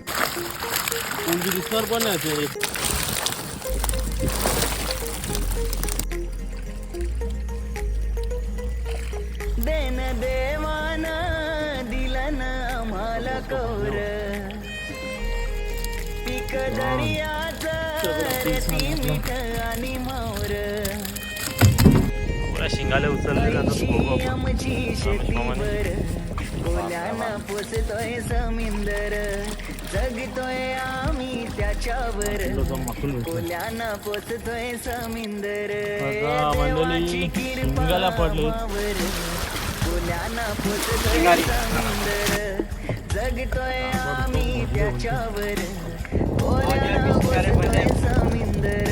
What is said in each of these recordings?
कोणती दिसणार पण नाही ते देन देवान दिलन आम्हाला कौर. पीक दर्याचं रेती मीठ आणि मावर पुऱ्या शिंगाले उचलले जातात. शेतीवर. कोल्यानं पोचतोय समिंदर. जगतोय आम्ही त्याच्यावर. कोल्यानं पोचतोय समिंदर. देवाची कृपा. आम्हावर. कोल्यानं पोचतोय समिंदर. जगतोय आम्ही त्याच्यावर. कोल्यानं पोचतोय समिंदर.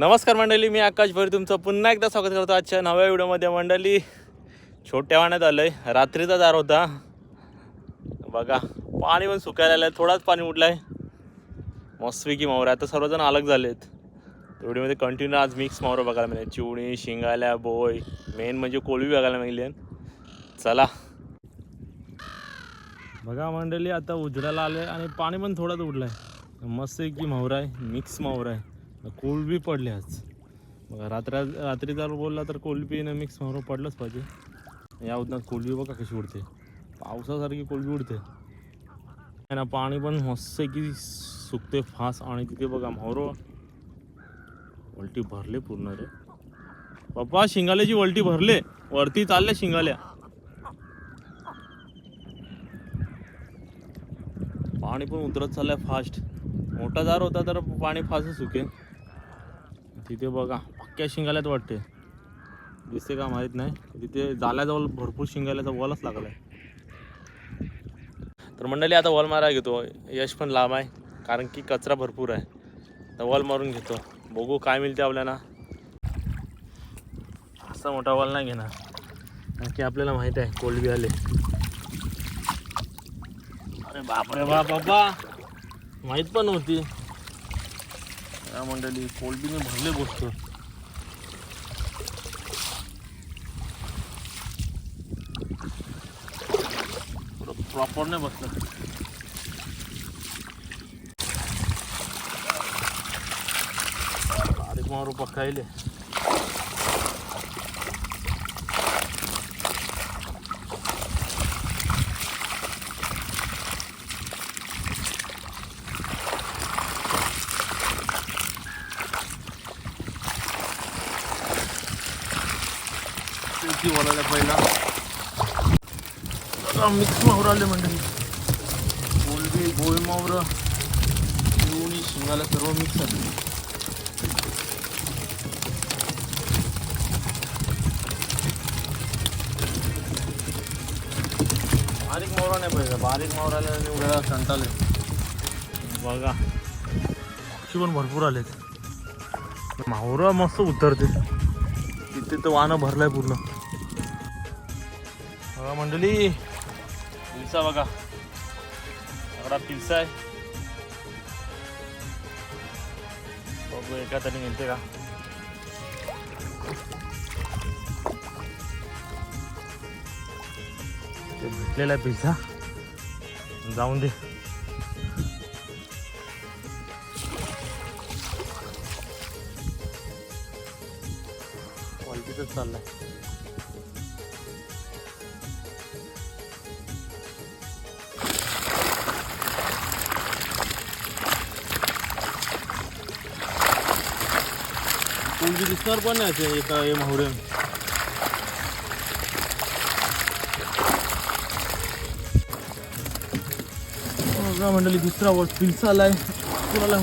नमस्कार मंडळी मी आकाश भर तुमचं पुन्हा एकदा स्वागत करतो आजच्या नव्या व्हिडिओमध्ये. मंडळी छोट्या वाण्यात आलं आहे रात्रीचा दार होता. बघा पाणी पण सुकायला आलं आहे थोडाच पाणी उठलं आहे मस्तपैकी मावर आता सर्वजण अलग झालेत. व्हिडिओमध्ये कंटिन्यू आज मिक्स मावरं बघायला मिळेल. चिवणी शिंगाल्या बोय. मेन म्हणजे कोळवी बघायला मिळली. चला. बघा मंडळी आता उजडायला आले आणि पाणी पण थोडंच उडलं आहे मस्त की मावरा आहे. मिक्स मावरा आहे. कोलबी पडली आज. बघा रात्र रात्री जर बोलला तर कोलबी ना मिक्स मारून पडलंच पाहिजे. या उद्यात कोलबी बघा कशी उडते. पावसासारखी कोलबी उडते. ना पाणी पण मस्त की सुकते फास आणि तिथे बघा मावरो. वलटी भरले पूर्ण रे. पप्पा शिंगाल्याची वलटी भरले. वरती चालल्या शिंगाल्या. पाणी पण उतरत चाललंय फास्ट मोठा जार होता तर पाणी फास्ट सुके तिथे बघा पक्क्या शिंगाल्यात वाटते दिसते का माहीत नाही. तिथे जाल्याजवळ भरपूर शिंगाल्याचा वॉलच लागलाय. तर मंडळी आता वॉल मारा घेतो. यश पण लांब आहे कारण की कचरा भरपूर आहे. तर वॉल मारून घेतो. बघू काय मिळते आपल्याला. असा मोठा वॉल नाही घेणार. कारण की आपल्याला माहीत आहे कोलबी आले अरे बापरे बाप बाबा. माहीत पण होती या मंडळी कोलबीने भरले गोष्ट प्रॉपर नाही बसलं बारीक मारू पकायले बोलायला पहिला. मिक्स मावर आले म्हणजे कोलबी गोळ मावर. येऊन शिंगाला सर्व मिक्स आहे बारीक मावरा नाही पाहिजे बारीक मावराला एवढ्या कंटाले बघा. पक्षी पण भरपूर आलेत. मावरा मस्त उतरते. तिथे तर वाहनं भरलाय पूर्ण. बघा मंडळी. पिलसा बघा. एवढा पिलसा आहे. बघू एका तरी मिळते का? ते भेटलेला आहे पिझ्झा जाऊन दे. क्वालिटीच चाललाय. कोणती दिसणार पण नाही ते एका हे माहुरे मंडळी दुसरा वर पिलसा आलाय. कुणाला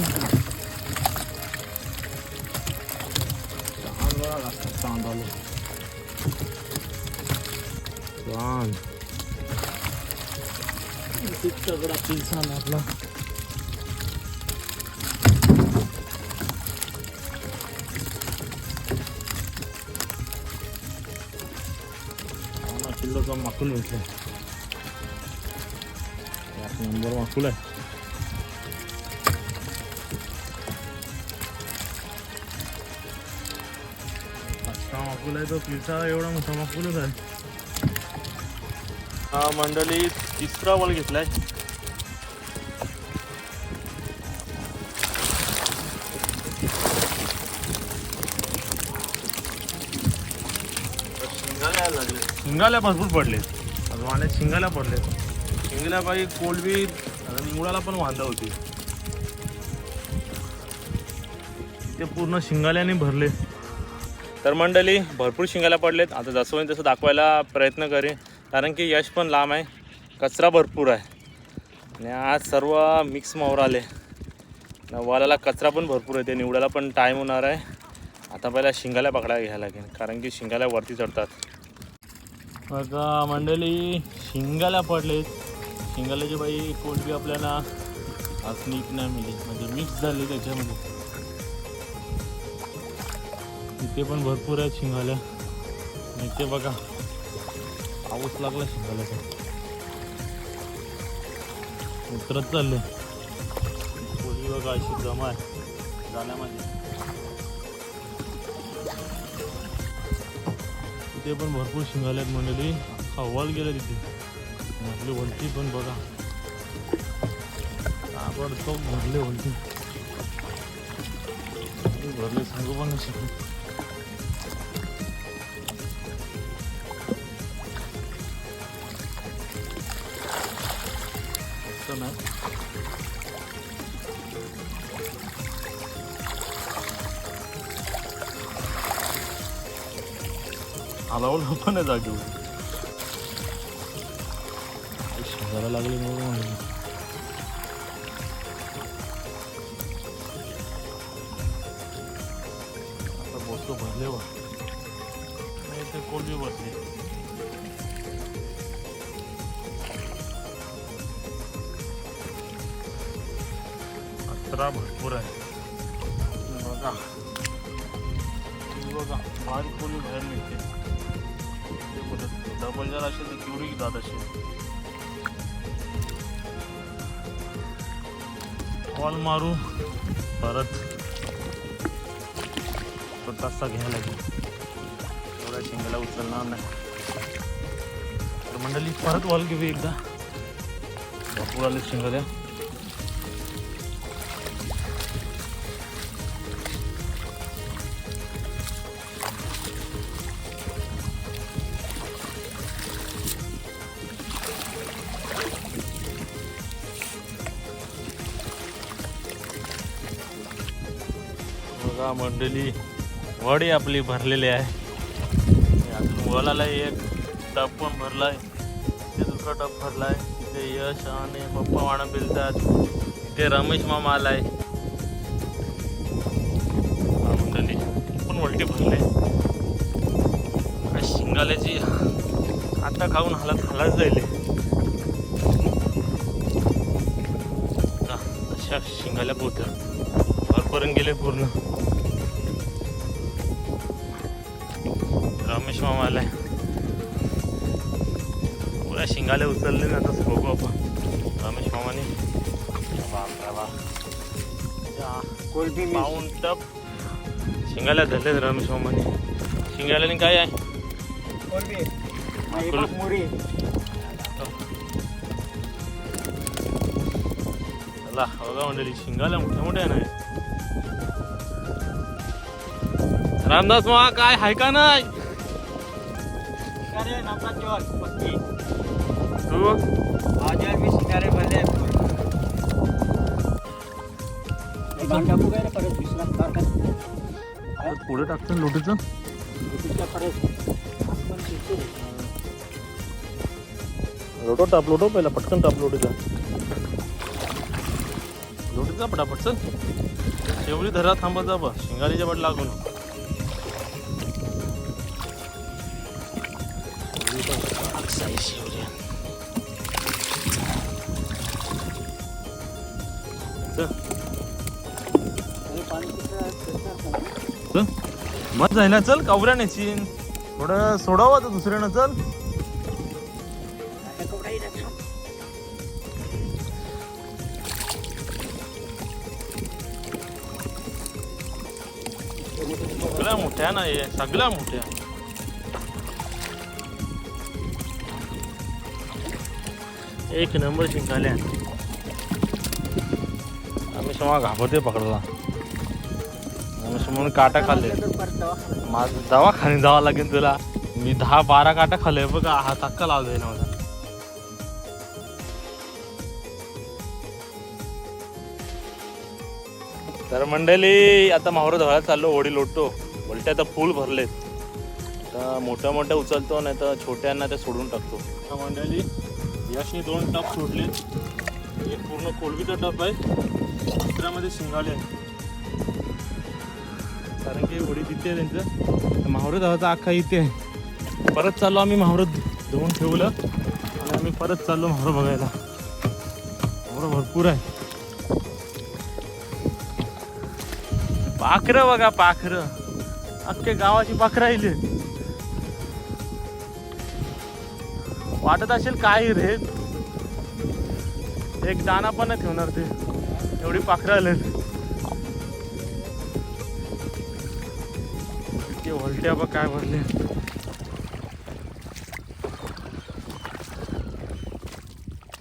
चांद तगडा पिलसा आला आपला किल्लोचा माकूल एक नंबर माकूल आहे मोठा माकुल आहे तो पिसा एवढा मोठा माकुलच आहे हा मंडळी तिसरा बॉल घेतलाय. शिंगाल्या भरपूर पडले वाण्यात शिंगाल्या पडले शिंगल्या बाई कोलबी निवडाला पण वांदा होती. ते पूर्ण शिंगाल्याने भरले. तर मंडळी भरपूर शिंगाल्या पडलेत. आता जसं होईल तसं दाखवायला प्रयत्न करेन. कारण की यश पण लांब आहे. कचरा भरपूर आहे. आणि आज सर्व मिक्स मावर आले. वालाला कचरा पण भरपूर आहे ते निवडायला पण टाईम होणार आहे. आता पहिला शिंगाल्या पकडायला घ्यायला लागेल. कारण की शिंगाल्या वरती चढतात. बघा मंडळी शिंगाला पडलेत. शिंगाल्याची बाई कोणती आपल्याला आज नीट नाही मिळेल म्हणजे, म्हणजे मिक्स झाली त्याच्यामध्ये. इथे पण भरपूर आहेत शिंगाल्या इथे बघा पाऊस लागला शिंगाल्याचा उतरत चालले. कोणी बघा अशी जमा आहे. जाण्यामध्ये. ते पण भरपूर शिंगाले आहेत मंडळी हवाल गेलं तिथे. म्हटली वलती पण बघा. ताबडतोब भरले वलती भरले सांगू पण नाही शकत. असं हलवलं पण आहे जागेवर. शेजारा लागले म्हणून? आता बोसो भरले वा नाही ते कोलबी बसले कचरा भरपूर आहे. बघा. बघा बारीक कोणी बाहेर निघते. ते बोलत डबल जर असेल तर केवढी जात असेल? कॉल मारू परत तो तसा घ्यायला लागेल. थोडा शिंगाला उचलणार नाही. तर मंडळी परत वॉल घेऊ एकदा. भरपूर आले शिंगाल्या बघा मंडळी वडी आपली भरलेली आहे. आणि अजून वलाला एक टप पण भरलाय. ते दुसरा टप भरलाय. तिथे यश आणि पप्पा वाणा बिलतात तिथे रमेश मामा आलाय. हा मंडळी पण वलटी भरले. काय शिंगाल्याची आता खाऊन हालत हालत जाईल अशा शिंगाल्या पोहत्या वरपर्यंत गेले पूर्ण. शिंगाले उचलले ना आता बघू आपण. रमेश मामाने. त्या पाऊण टप शिंगाल्या धरलेत रमेश मामाने. शिंगाल्याने काय आहे? चला बघा मंडळी शिंगाल्या मोठ्या मोठ्या नाही रामदास मा काय हाय का नाही? तू पुढे टाकतो लोटीचं लोटो टाप लोटो पहिला पटकन टाप लोटीचा लोटीचा पटापट चल शेवरी धरा थांबत जा बा शिंगालीच्या वाट लागून चल चल मत चल कावऱ्या नेशीन थोडं सोडावं तर दुसऱ्यानं चल. सगळ्या मोठ्या ना सगळ्या मोठ्या. एक नंबर शिंकाल्या आम्ही समोर घाबरते पकडला आम्ही समोर काटा खाल्ले। माझं दवाखाने जावं लागेल तुला। मी दहा बारा काटा खाल्ले. बघा हा तक्का लावतोय ना मला तर मंडळी आता मावरं धवायला चाललो ओढी लोटतो. उलट्या तर फुल भरलेत. आता मोठ्या मोठ्या उचलतो नाही तर छोट्यांना ते सोडून टाकतो. मंडळी यशनी दोन टप सोडले. एक पूर्ण कोलबीचा टप आहे. दुसऱ्यामध्ये शिंगाले आहे. कारण की होडी तिथे आहे त्यांचं माहुरत हवाचा अख्खा इथे आहे. परत चाललो आम्ही माहुरत धुवून ठेवलं. आणि आम्ही परत चाललो मावरं बघायला. मावरं भरपूर आहे. पाखरं बघा पाखरं. अख्खे गावाची पाखरं आली वाटत असेल काय रे? एक दाना पण नाही ठेवणार ते. एवढी पाखरं आले ते व्होल्ट्या बघ काय भरले.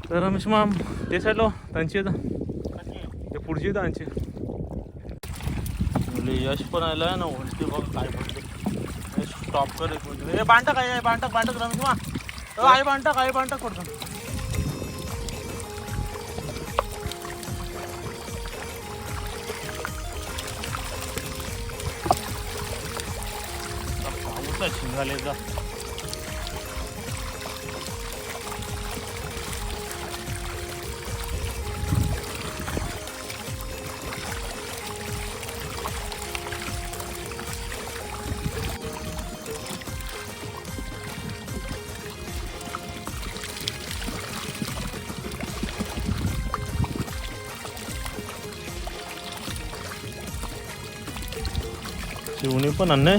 तर रमेश माम ते साईडलो हो, त्यांची ते पुढची त्यांची म्हणजे यश पण आलं ना उलटी बघ काय म्हणते स्टॉप कर एक मिनिट काय आहे बांटक बांटक रमेश मा अ, आहे बांटक आहे बांटक पडतो पाऊस आहे पण अन्य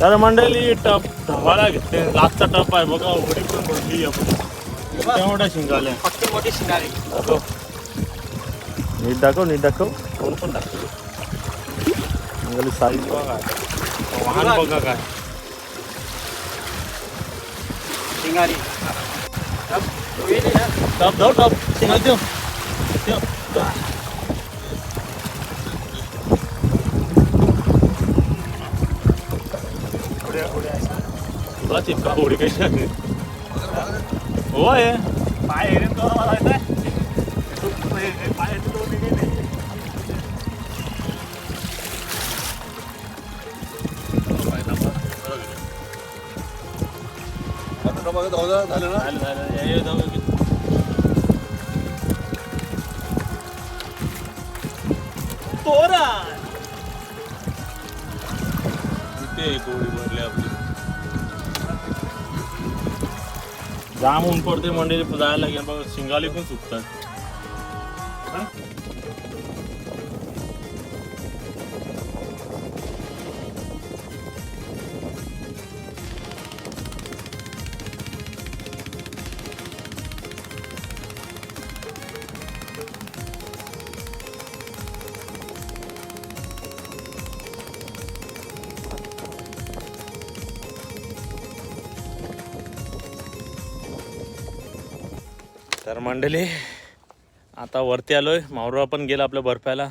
तर मंडळी टप धवाला घेतले लास्टचा टप आहे बघा उघडी पण भरली आपण तेवढ्या शिंगाल्या फक्त मोठी शिंगारी दाखव नीट दाखव नीट दाखव कोण पण दाखव मंगली साईज बघा काय वाहन बघा काय शिंगारी टप धाव टप शिंगाल देव देव तुला चिपका होडी कशी आहे होय पाय हेरेन तो मला येतंय पाय हेरेन तो निघेल झालं ना? झालं झालं. जाऊ भरली आपली. जाम ऊन पडते म्हणजे जायला लागेल. बघ शिंगाली पण सुकतात. तर मंडळी आता वरती आलोय. मावरा पण गेला आपल्या बर्फ्याला.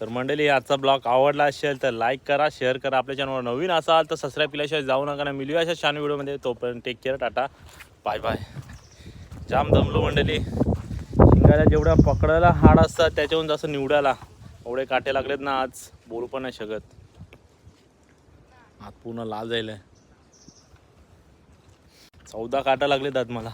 तर मंडळी आजचा ब्लॉग आवडला असेल तर लाईक करा शेअर करा. आपल्या चॅनलवर नवीन असाल तर सबस्क्राईब केल्याशिवाय जाऊ नका ना. मिळूया अशा छान व्हिडिओमध्ये. तोपर्यंत take care tata. Bye bye जाम दमलो मंडळी. शिंगाला जेवढ्या पकडायला हाड असतात त्याच्याहून जास्त निवडायला. एवढे काटे लागलेत ना आज. बोलू पण नाही शकत. हात पूर्ण लाल जाईल चौदा काटा लागलेत आज मला.